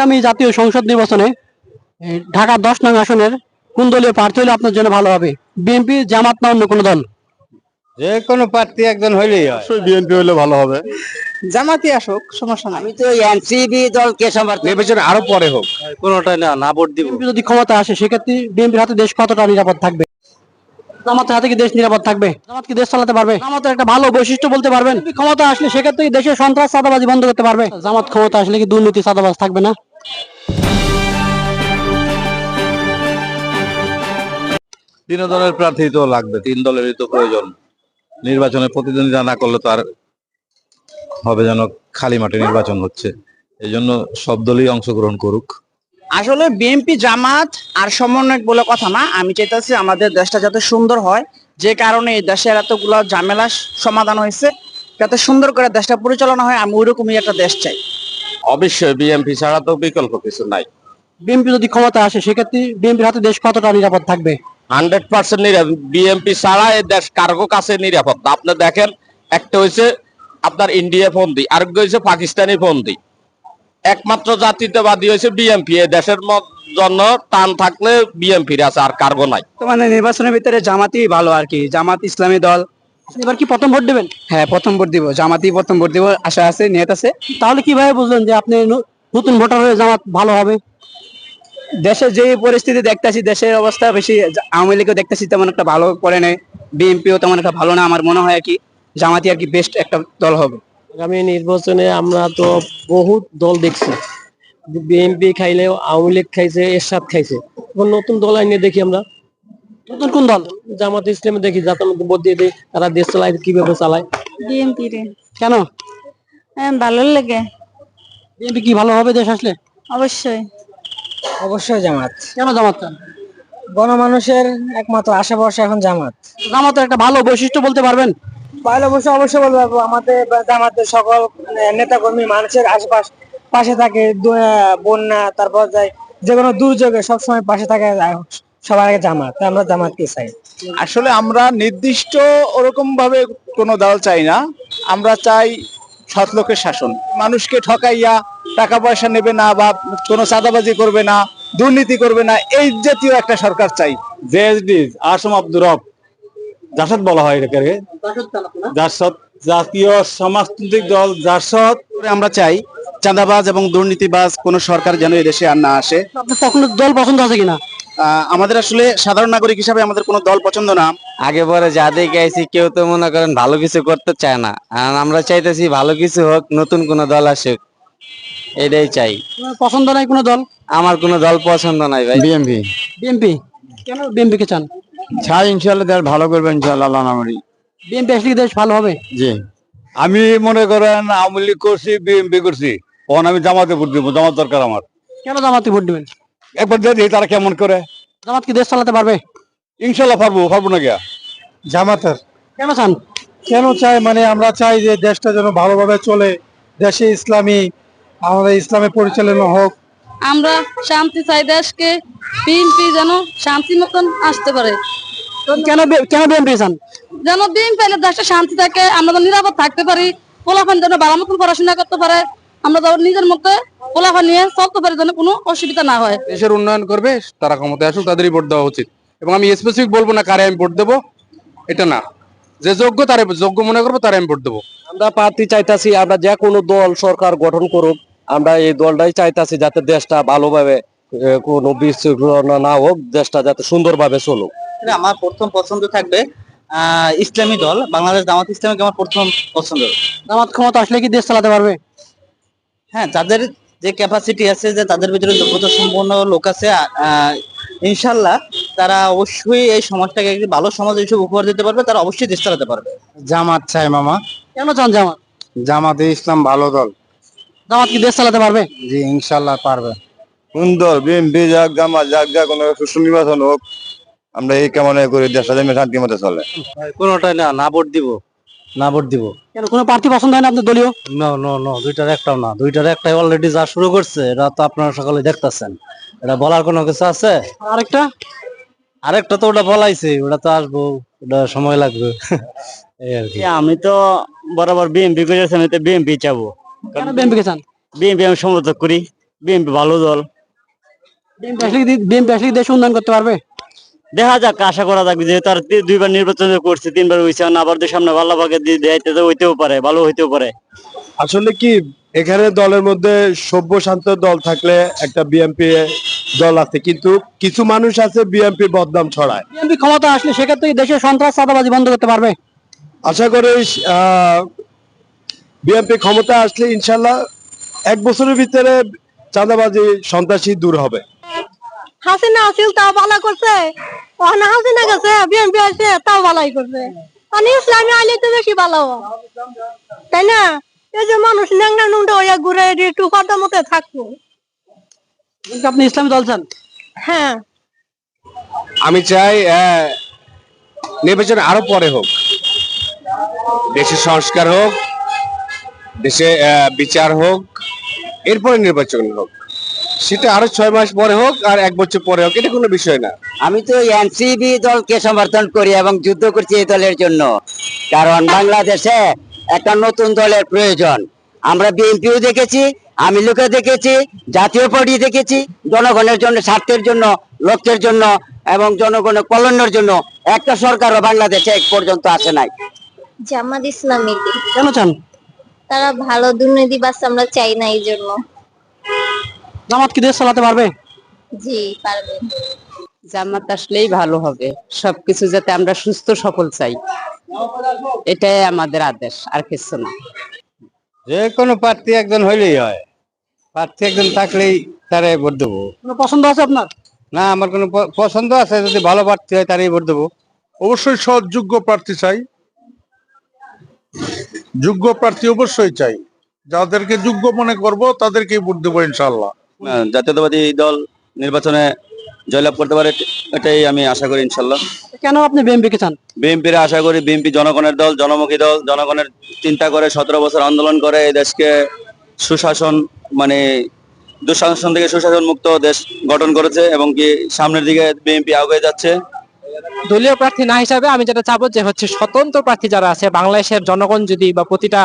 আগামী জাতীয় সংসদ নির্বাচনে ঢাকা দশ নং আসনের কোন দলীয় প্রার্থী হলে আপনার জন্য ভালো হবে। বিএনপি জামাত না অন্য কোনো দল? যে কোনো প্রার্থী একজন হইলেই হয়। অবশ্যই বিএনপি হলে ভালো হবে। জামাতি আসুক সমস্যা নাই। আমি তো এনসিবি দলকে সমর্থন নির্বাচন আরও পরে হোক। কোনোটাই না না ভোট দিব। বিএনপি যদি ক্ষমতা আসে সেক্ষেত্রে বিএনপির হাতে দেশ কতটা নিরাপদ থাকবে? জামাতের হাতে কি দেশ নিরাপদ থাকবে? জামাত কি দেশ চালাতে পারবে? জামাতের একটা ভালো বৈশিষ্ট্য বলতে পারবেন। ক্ষমতা আসলে সেক্ষেত্রে কি দেশের সন্ত্রাস চাঁদাবাজি বন্ধ করতে পারবে। জামাত ক্ষমতা আসলে কি দুর্নীতি চাঁদাবাজ থাকবে না? তিন দলের প্রার্থী তো লাগবে, তিন দলেরই তো প্রয়োজন। নির্বাচনে প্রতিদ্বন্দ্বিতা না করলে তো আর হবে যেন খালি মাঠে নির্বাচন হচ্ছে। এই জন্য সব দলই অংশগ্রহণ করুক। আসলে বিএনপি জামাত আর সমন্বয়ক বলে কথা না, আমি চাইতেছি আমাদের দেশটা যাতে সুন্দর হয়। যে কারণে এই দেশের এতগুলো ঝামেলা সমাধান হয়েছে, যাতে সুন্দর করে দেশটা পরিচালনা হয়, আমি ওইরকমই একটা দেশ চাই। অবশ্যই বিএনপি ছাড়া তো বিকল্প কিছু নাই। বিএনপি যদি ক্ষমতা আসে সেক্ষেত্রে বিএনপির হাতে দেশ কতটা নিরাপদ থাকবে? হান্ড্রেড পার্সেন্ট বিএমপি ছাড়া এই দেশ কার্গো কাছে নিরাপদ আপনি দেখেন একটা হয়েছে আপনার ইন্ডিয়া ফন্দি আরেকটা হয়েছে পাকিস্তানি ফন্দি একমাত্র জাতীয়তাবাদী হয়েছে বিএমপি এই দেশের জন্য টান থাকলে বিএমপির আছে আর কার্গো নাই। তো মানে নির্বাচনের ভিতরে জামাতই ভালো আর কি। জামাত ইসলামী দল এবার কি প্রথম ভোট দেবেন? হ্যাঁ প্রথম ভোট দিব। জামাতই প্রথম ভোট দিব আশা আছে নিয়ত আছে। তাহলে কীভাবে বুঝলেন যে আপনি নতুন ভোটার হয়ে জামাত ভালো হবে? দেশের যে পরিস্থিতি দেখতেছি দেশের অবস্থা বেশি আওয়ামী লীগও দেখতেছি তেমন একটা ভালো করে নেই। বিএনপিও তেমন একটা ভালো না আমার মনে হয় আর কি জামাতি আর কি বেস্ট একটা দল হবে। আগামী নির্বাচনে আমরা তো বহুত দল দেখছি। বিএনপি খাইলে আওয়ামী লীগ খাইছে এরশাদ খাইছে। এখন নতুন দল আইনে দেখি আমরা। নতুন কোন দল? জামাত ইসলামে দেখি যাতে মধ্যে ভোট দিয়ে দিই তারা দেশ চালায় কীভাবে চালায়? বিএনপি রে। কেন? হ্যাঁ, ভালো লাগে। বিএনপি কি ভালো হবে দেশ আসলে? অবশ্যই। অবশ্যই জামাত। কেন জামাত গণমানুষের একমাত্র আশা ভরসা এখন জামাত। জামাতের একটা ভালো বৈশিষ্ট্য বলতে পারবেন? ভালো অবশ্যই অবশ্যই বলব আমাদের জামাতের সকল নেতা কর্মী মানুষের আশেপাশ পাশে থাকে বন্যা তারপর যায় যে কোনো দুর্যোগে সবসময় পাশে থাকে সবার আগে জামাত তাই আমরা জামাতকে চাই? আসলে আমরা নির্দিষ্ট ওরকম ভাবে কোনো দল চাই না। আমরা চাই সৎ লোকের শাসন। মানুষকে ঠকাইয়া টাকা পয়সা নেবে না বা কোনো চাঁদাবাজি করবে না দুর্নীতি করবে না এই জাতীয় একটা সরকার চাই। জেএসডি আসম আব্দুর রব। জাসদ বলা হয় এটাকে জাসদ জাতীয় সমাজতান্ত্রিক দল জাসদ। আমরা চাই চাঁদাবাজ এবং দুর্নীতিবাজ কোন সরকার যেন এদেশে আর না আসে। আপনার কখনো দল পছন্দ আছে কিনা? আহ, আমাদের আসলে সাধারণ নাগরিক হিসাবে আমাদের কোনো দল পছন্দ না। আগে পরে যা দেখে আইছি কেউ তো মনে করেন ভালো কিছু করতে চায় না। আর আমরা চাইতেছি ভালো কিছু হোক নতুন কোনো দল আসুক। এটাই চাই। আপনার পছন্দ নাই কোনো দল? আমার কোনো দল পছন্দ নাই ভাই। BMP BNP? কেন বিএনপি কে চান? চাই ইনশাল্লাহ দেশ ভালো করবে ইনশাল্লাহ আল্লাহ নামরি। বিএনপি আসলে কি দেশ ভালো হবে? জি। আমি মনে করেন আওয়ামী লীগ করছি বিএমপি করছি। তখন আমি জামাতে ভোট দিব জামাত দরকার আমার। কেন জামাতে ভোট দিবেন? একবার দেখি তারা কেমন করে? জামাত কি দেশ চালাতে পারবে? ইনশাল্লাহ পারব পারব না গিয়া। জামাতের। কেন চান? কেন চাই? মানে আমরা চাই যে দেশটা যেন ভালোভাবে চলে দেশে ইসলামী আমাদের ইসলামে পরিচালনা হোক। আমরা শান্তি চাই দেশকে বিএনপি যেন শান্তি মতন আসতে পারে। কেন কেন বিএনপি চান? যেন দিন পেলে দেশটা শান্তি থাকে আমরা যেন নিরাপদ থাকতে পারি পোলাফান যেন ভালো মতন পড়াশোনা করতে পারে। আমরা যেন নিজের মধ্যে পোলাফান নিয়ে চলতে পারি যেন কোনো অসুবিধা না হয়। দেশের উন্নয়ন করবে তারা ক্ষমতায় আসুক তাদেরই ভোট দেওয়া উচিত। এবং আমি স্পেসিফিক বলব না কারে আমি ভোট দেবো এটা না। যে যোগ্য তারে যোগ্য মনে করব তারে আমি ভোট দেবো। আমরা প্রার্থী চাইতাছি আমরা যে কোনো দল সরকার গঠন করুক আমরা এই দলটাই চাইতাছি যাতে দেশটা ভালোভাবে কোনো বিশৃঙ্খলা না হোক দেশটা যাতে সুন্দরভাবে চলুক। আমার প্রথম পছন্দ থাকবে আহ ইসলামী দল বাংলাদেশ জামাত ইসলামীকে আমার প্রথম পছন্দ। জামাত ক্ষমতা আসলে কি দেশ চালাতে পারবে? হ্যাঁ যাদের যে ক্যাপাসিটি আছে যে তাদের ভিতরে যোগ্যতা সম্পন্ন লোক আছে আহ, ইনশাল্লাহ তারা অবশ্যই এই সমাজটাকে একটি ভালো সমাজ হিসেবে উপহার দিতে পারবে তারা অবশ্যই দেশ চালাতে পারবে। জামাত চাই মামা। কেন চান জামাত? জামাতে ইসলাম ভালো দল। জামাত কি দেশ চালাতে পারবে? জি ইনশাল্লাহ পারবে। সুন্দর দল বিএনপি যাক জামাত যাক যা কোনো সুষ্ঠু নির্বাচন হোক আমরা এই কামনা করি দেশ শান্তি মতো চলে। কোনোটাই না না ভোট দিব। না ভোট দিব। কেন কোনো প্রার্থী পছন্দ হয় না আপনার দলীয়? না না না দুইটার একটাও না। দুইটার একটাই অলরেডি যা শুরু করছে এটা তো আপনারা সকলে দেখতাছেন। এটা বলার কোনো কিছু আছে? আরেকটা? আরেকটা তো ওটা বলাইছে ওটা তো আসব ওটা সময় লাগবে। এই আর কি। আমি তো বরাবর বিএমপি করেছি আমি তো বিএমপি চাবো। কেন বিএনপি কে চান? বিএমপি আমি সমর্থক করি। বিএনপি ভালো দল। বিএনপি আসলে কি বিএনপি আসলে দেশ উন্নয়ন করতে পারবে? দেখা যাক আশা করা যাক যেহেতু আর দুইবার নির্বাচন করছে তিনবার হয়েছে আবার তো সামনে ভালো ভাগে দিয়ে তো হইতেও পারে ভালো হইতেও পারে। আসলে কি এখানে দলের মধ্যে সভ্য শান্ত দল থাকলে একটা বিএনপি দল আছে কিন্তু কিছু মানুষ আছে বিএনপি বদনাম ছড়ায়। বিএনপি ক্ষমতা আসলে সেক্ষেত্রে দেশের সন্ত্রাস চাঁদাবাজি বন্ধ করতে পারবে? আশা করি বিএনপি ক্ষমতা আসলে ইনশাল্লাহ এক বছরের ভিতরে চাঁদাবাজি সন্ত্রাসী দূর হবে। হাসিনা আসিল তাও ভালো করছে। ওখানে হাসিনা গেছে বিএনপি আছে তাও ভালোই করছে। মানে ইসলামী আইলে তো বেশি ভালো। তাই না? এই যে মানুষ ন্যাংনা নুংটা হইয়া ঘুরে একটু কথা মতো থাকব। আপনি ইসলামী দল চান? হ্যাঁ। আমি চাই আহ, নির্বাচন আরও পরে হোক। দেশে সংস্কার হোক দেশে আহ, বিচার হোক এরপরে নির্বাচন হোক। সেটা আরও ছয় মাস পরে হোক আর এক বছর পরে হোক এটা কোনো বিষয় না। আমি তো এনসিবি দলকে সমর্থন করি এবং যুদ্ধ করছি এই দলের জন্য। কারণ বাংলাদেশে একটা নতুন দলের প্রয়োজন। আমরা বিএনপিও দেখেছি আমি লোকে দেখেছি জাতীয় পার্টি দেখেছি জনগণের জন্য স্বার্থের জন্য লক্ষ্যের জন্য এবং জনগণের কল্যাণের জন্য একটা সরকারও বাংলাদেশে এক পর্যন্ত আসে নাই। জামাত ইসলামী কেন চান? তারা ভালো দুর্নীতি বাস আমরা চাই না এই জন্য। জামাত কি দেশ চালাতে পারবে? জি পারবেন জামাত আসলেই ভালো হবে। সবকিছু যাতে আমরা সুস্থ সফল চাই। এটাই আমাদের আদেশ আর কিছু না। যে কোনো প্রার্থী একজন হইলেই হয়। প্রার্থী একজন থাকলেই তারে ভোট দেবো। কোনো পছন্দ আছে আপনার? না আমার কোনো পছন্দ আছে যদি ভালো প্রার্থী হয় তারই ভোট দেবো। অবশ্যই সৎ যোগ্য প্রার্থী চাই। যোগ্য প্রার্থী অবশ্যই চাই। যাদেরকে যোগ্য মনে করব তাদেরকেই ভোট দেবো ইনশাল্লাহ জাতীয়তাবাদী দল নির্বাচনে জয়লাভ করতে পারে এটাই আমি আশা করি ইনশাল্লাহ। কেন আপনি বিএনপি কে চান? বিএনপির আশা করি বিএমপি জনগণের দল জনমুখী দল জনগণের চিন্তা করে সতেরো বছর আন্দোলন করে এই দেশকে সুশাসন মানে দুঃশাসন থেকে সুশাসন মুক্ত দেশ গঠন করেছে এবং কি সামনের দিকে বিএনপি আগে যাচ্ছে। দলীয় প্রার্থী না হিসাবে আমি যেটা চাবো যে হচ্ছে স্বতন্ত্র প্রার্থী যারা আছে বাংলাদেশের জনগণ যদি বা প্রতিটা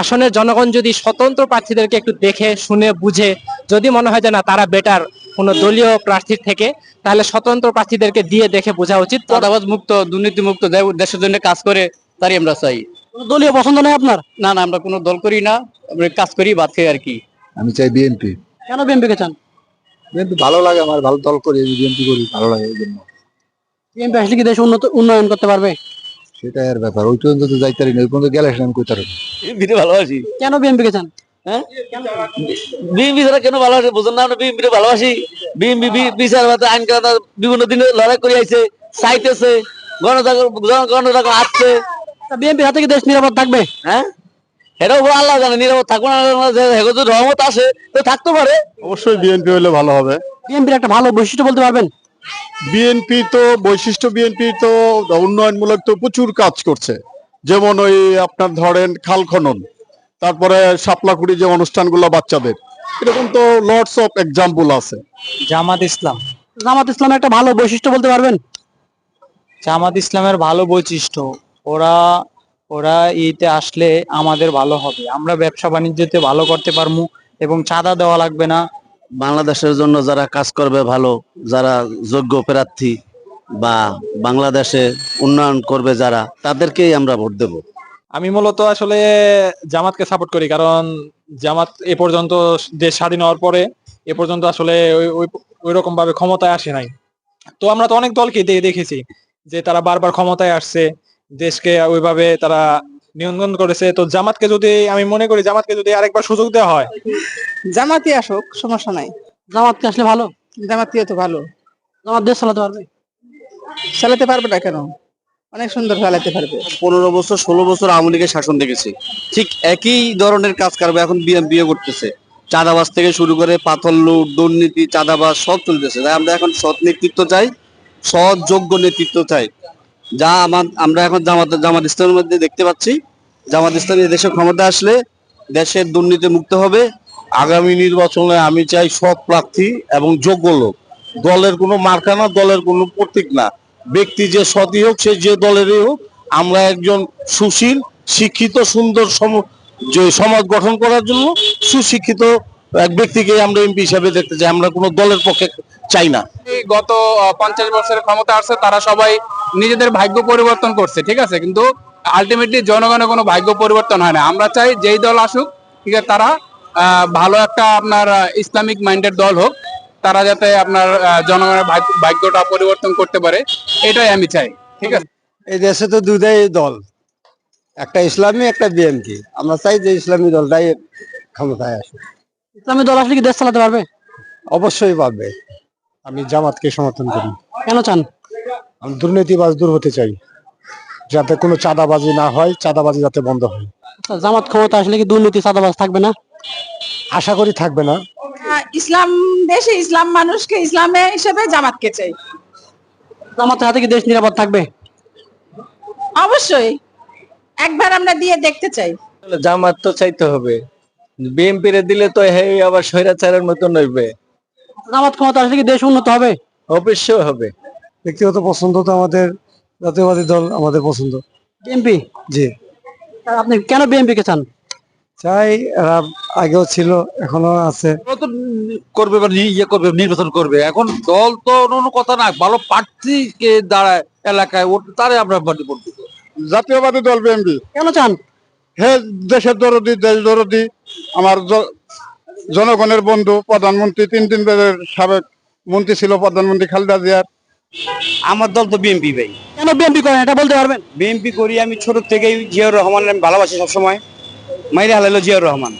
আসনের জনগণ যদি স্বতন্ত্র প্রার্থীদেরকে একটু দেখে শুনে বুঝে যদি মনে হয় যে না তারা বেটার কোনো দলীয় প্রার্থীর থেকে তাহলে স্বতন্ত্র প্রার্থীদেরকে দিয়ে দেখে বোঝা উচিত। চাঁদাবাজ মুক্ত দুর্নীতি মুক্ত দেশের জন্য কাজ করে তারই আমরা চাই। দলীয় পছন্দ নেই আপনার? না না আমরা কোনো দল করি না আমরা কাজ করি বাদ খাই আর কি। আমি চাই বিএনপি। কেন বিএনপি কে চান? বিএনপি ভালো লাগে আমার ভালো দল করি বিএনপি করি ভালো লাগে এই জন্য। বিএনপি আসলে কি দেশ উন্নত উন্নয়ন করতে পারবে? সেটাই আর ব্যাপার ওই পর্যন্ত তো যাইতারি না ওই পর্যন্ত গেলে আমি কই তারি বিএনপি ভালোবাসি। কেন বিএনপি কে চান? বিএনপি ছাড়া কেন ভালোবাসি বুঝুন না আমরা বিএনপি ভালোবাসি। বিএনপি বিচার বাতা আইন বিভিন্ন দিনে লড়াই করে আইছে চাইতেছে গণজাগরণ গণজাগরণ আসছে বিএনপি হাতে কি দেশ নিরাপদ থাকবে? হ্যাঁ? এটা উপর আল্লাহ জানে নিরাপদ থাকব না হেগো যদি রহমত আসে তো থাকতে পারে। অবশ্যই বিএনপি হলে ভালো হবে। বিএনপির একটা ভালো বৈশিষ্ট্য বলতে পারবেন? বিএনপি তো বৈশিষ্ট্য বিএনপি তো উন্নয়নমূলক তো প্রচুর কাজ করছে। যেমন ওই আপনার ধরেন খাল খনন তারপরে শাপলাকুড়ি যে অনুষ্ঠানগুলো বাচ্চাদের এরকম তো লটস অফ এক্সাম্পল আছে। জামাত ইসলাম। জামাত ইসলামের একটা ভালো বৈশিষ্ট্য বলতে পারবেন? জামাত ইসলামের ভালো বৈশিষ্ট্য ওরা ওরা ইতে আসলে আমাদের ভালো হবে। আমরা ব্যবসা বাণিজ্যতে ভালো করতে পারব এবং চাঁদা দেওয়া লাগবে না। বাংলাদেশের জন্য যারা কাজ করবে ভালো, যারা যোগ্য প্রার্থী বা বাংলাদেশে উন্নয়ন করবে যারা, তাদেরকেই আমরা ভোট দেব। আমি মূলত আসলে জামাতকে সাপোর্ট করি, কারণ জামাত এ পর্যন্ত দেশ স্বাধীন হওয়ার পরে এ পর্যন্ত আসলে ওই- রকম ভাবে ক্ষমতায় আসে নাই। তো আমরা তো অনেক দলকে দেখেছি যে তারা বারবার ক্ষমতায় আসছে, দেশকে ওইভাবে তারা নিয়ন্ত্রণ করেছে। তো জামাতকে যদি আমি মনে করি জামাতকে যদি আরেকবার সুযোগ দেওয়া হয়। জামাতি আসুক সমস্যা নাই। জামাতকে আসলে ভালো? জামাতিও তো ভালো। জামাত দেশ চালাতে পারবে? চালাতে পারবে না কেন? অনেক সুন্দর চালাতে পারবে। পনেরো বছর ষোলো বছর আওয়ামী লীগের শাসন দেখেছি। ঠিক একই ধরনের কাজ কারবে এখন বিয়ে করতেছে। চাঁদাবাজ থেকে শুরু করে পাথর লুট দুর্নীতি চাঁদাবাজ সব চলতেছে। তাই আমরা এখন সৎ নেতৃত্ব চাই সৎ যোগ্য নেতৃত্ব চাই। যা আমার আমরা এখন জামাত জামাত ইসলামের মধ্যে দেখতে পাচ্ছি। জামাত ইসলাম এই দেশে ক্ষমতা আসলে দেশের দুর্নীতি মুক্ত হবে। আগামী নির্বাচনে আমি চাই সৎ প্রার্থী এবং যোগ্য লোক। দলের কোনো মার্কা না দলের কোনো প্রতীক না। ব্যক্তি যে সতই হোক সে যে দলেরই হোক আমরা একজন সুশীল শিক্ষিত সুন্দর সম- যে সমাজ গঠন করার জন্য সুশিক্ষিত এক ব্যক্তিকে আমরা এমপি হিসাবে দেখতে চাই। আমরা কোনো দলের পক্ষে চাই না। এই গত পঞ্চাশ বছরের ক্ষমতা আসছে তারা সবাই নিজেদের ভাগ্য পরিবর্তন করছে ঠিক আছে? কিন্তু আলটিমেটলি জনগণের কোনো ভাগ্য পরিবর্তন হয় না। আমরা চাই যেই দল আসুক ঠিক আছে তারা ভালো একটা আপনার ইসলামিক মাইন্ডের দল হোক তারা যাতে আপনার জনগণের ভাগ্যটা পরিবর্তন করতে পারে এটাই আমি চাই ঠিক আছে? এই দেশে তো দুটাই দল একটা ইসলামী একটা বিএনপি। আমরা চাই যে ইসলামী দলটাই ক্ষমতায় আসে ইসলামী দল আসলে কি দেশ চালাতে পারবে? অবশ্যই পাবে আমি জামাতকে সমর্থন করি। কেন চান? দুর্নীতিবাজ দূর হতে চাই যাতে কোনো চাঁদাবাজি না হয় চাঁদাবাজি যাতে বন্ধ হয়। জামাত ক্ষমতা আসলে কি দুর্নীতি চাঁদাবাজ থাকবে না? আশা করি থাকবে না। ইসলাম দেশে ইসলাম মানুষকে ইসলামে হিসেবে জামাতকে চাই। জামাতের হাতে কি দেশ নিরাপদ থাকবে? অবশ্যই। একবার আমরা দিয়ে দেখতে চাই। জামাত তো চাইতে হবে। বিএনপি রে দিলে তো হে আবার স্বৈরাচারের মতন হইবে জামাত ক্ষমতা আসলে কি দেশ উন্নত হবে? অবশ্যই হবে। ব্যক্তিগত পছন্দ তো আমাদের জাতীয়বাদী দল আমাদের পছন্দ। বিএনপি? জি। আপনি কেন বিএনপি কে চান? চাই এরা আগেও ছিল এখনও আছে। করবে বা নি- ইয়ে করবে নির্বাচন করবে। এখন দল তো অন্য কথা না ভালো প্রার্থীকে দাঁড়ায় এলাকায় ওর তারে আমরা ভোট দিব। জাতীয়বাদী দল বিএনপি। কেন চান? হে দেশের দরদি দেশ দরদি আমার জ- জনগণের বন্ধু প্রধানমন্ত্রী তিন তিন সাবেক মন্ত্রী ছিল প্রধানমন্ত্রী খালেদা জিয়ার। আমার দল তো বিএনপি ভাই। কেন বিএমপি করেন? এটা বলতে পারবেন? বিএমপি করি আমি ছোট থেকেই জিয়াউর রহমানের আমি ভালোবাসি সবসময়। মাইরে হালাইলো জিয়াউর রহমান।